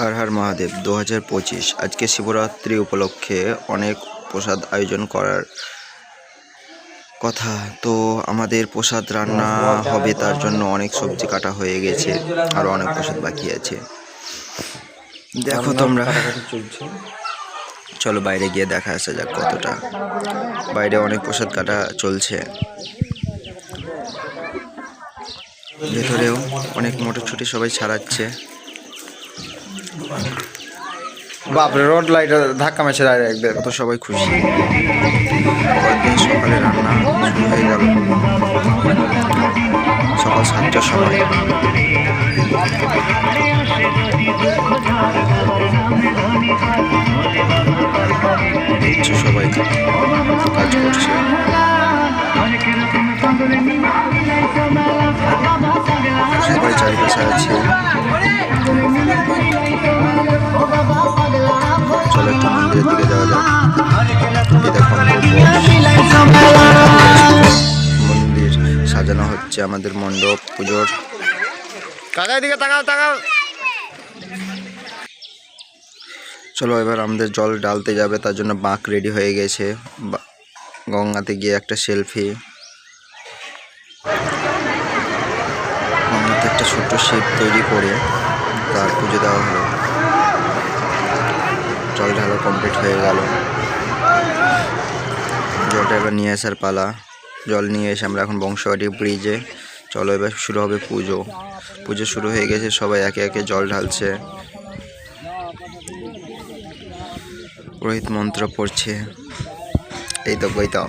হর হর মহাদেব দু হাজার পঁচিশ। আজকে শিবরাত্রি উপলক্ষে অনেক প্রসাদ আয়োজন করার কথা। তো আমাদের প্রসাদ রান্না হবে তার জন্য অনেক সবজি কাটা হয়ে গেছে আর অনেক প্রসাদ বাকি আছে। দেখো তোমরা। চলো বাইরে গিয়ে দেখা আসা যাক কতটা। বাইরে অনেক প্রসাদ কাটা চলছে। ভেতরেও অনেক মোটরছুটি সবাই ছাড়াচ্ছে। বাপরে, রোড লাইট ধাক্কা মেছে ডাইরেক্ট দেখ কত সবাই খুশি। পরের সকালে রান্না শুরু হয়ে গেল। সকাল সাতটার সময়। সবাই কাজ করছে। সবাই চারিপাশে আছে। সাজানো হচ্ছে আমাদের মণ্ডপ পুজোর। কাকার দিকে তাকাও তাকাও। চলো এবার আমাদের জল ডালতে যাবে তার জন্য বাঁক রেডি হয়ে গেছে। গঙ্গাতে গিয়ে একটা সেলফি গঙ্গাতে একটা ছোট্ট শিব তৈরি করে তার পুজো দেওয়া হলো। জল ঢালা কমপ্লিট হয়ে গেল। জলটা এবার নিয়ে আসার পালা। জল নিয়ে এসে আমরা এখন বংশবাড়ি ব্রিজে চলো এবার শুরু হবে পুজো। পুজো শুরু হয়ে গেছে, সবাই একে একে জল ঢালছে। পুরোহিত মন্ত্র পড়ছে। এই তো বই তো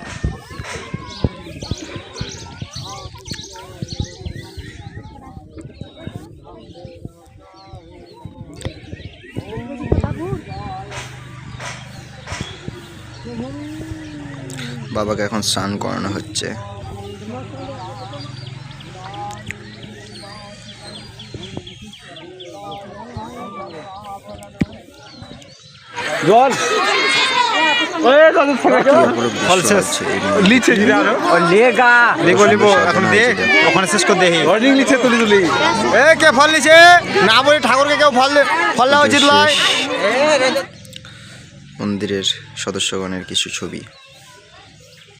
বাবাকে এখন স্নান করানো হচ্ছে। জল। এখন দে। ওখানে শেষ করে দেখি অর্ডিং লিচে তুলি তুলি। এ কে ফল লিচে না বলি ঠাকুরকে কেউ ফল দে ফল দেওয়া উচিত নয়। মন্দিরের সদস্যগণের কিছু ছবি।